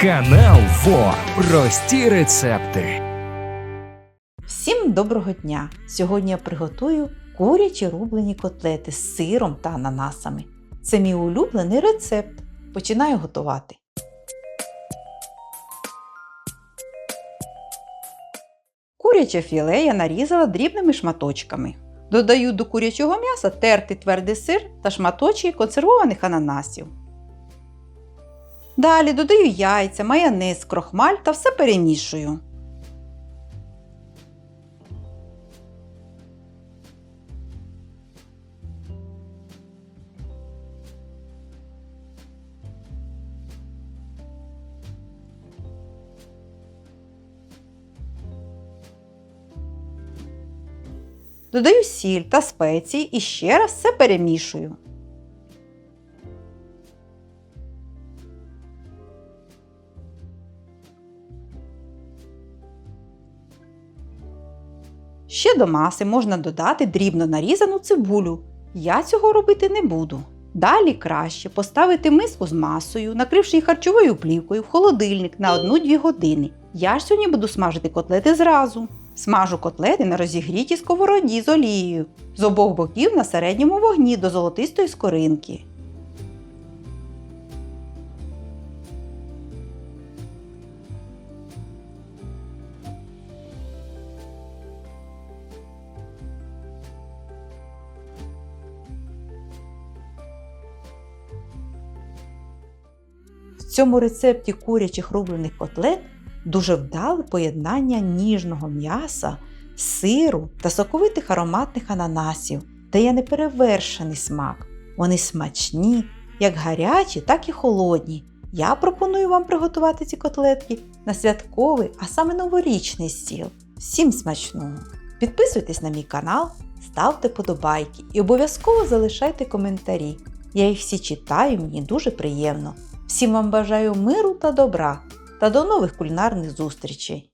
Канал ФО. Прості рецепти. Всім доброго дня! Сьогодні я приготую курячі рублені котлети з сиром та ананасами. Це мій улюблений рецепт. Починаю готувати. Куряче філе я нарізала дрібними шматочками. Додаю до курячого м'яса тертий твердий сир та шматочки консервованих ананасів. Далі додаю яйця, майонез, крохмаль та все перемішую. Додаю сіль та спеції і ще раз все перемішую. Ще до маси можна додати дрібно нарізану цибулю. Я цього робити не буду. Далі краще поставити миску з масою, накривши її харчовою плівкою в холодильник на 1-2 години. Я ж сьогодні буду смажити котлети зразу. Смажу котлети на розігрітій сковороді з олією з обох боків на середньому вогні до золотистої скоринки. Цьому рецепті курячих рублених котлет дуже вдале поєднання ніжного м'яса, сиру та соковитих ароматних ананасів, дає неперевершений смак. Вони смачні, як гарячі, так і холодні. Я пропоную вам приготувати ці котлетки на святковий, а саме новорічний стіл. Всім смачного! Підписуйтесь на мій канал, ставте подобайки і обов'язково залишайте коментарі. Я їх всі читаю, мені дуже приємно. Всім вам бажаю миру та добра та до нових кулінарних зустрічей!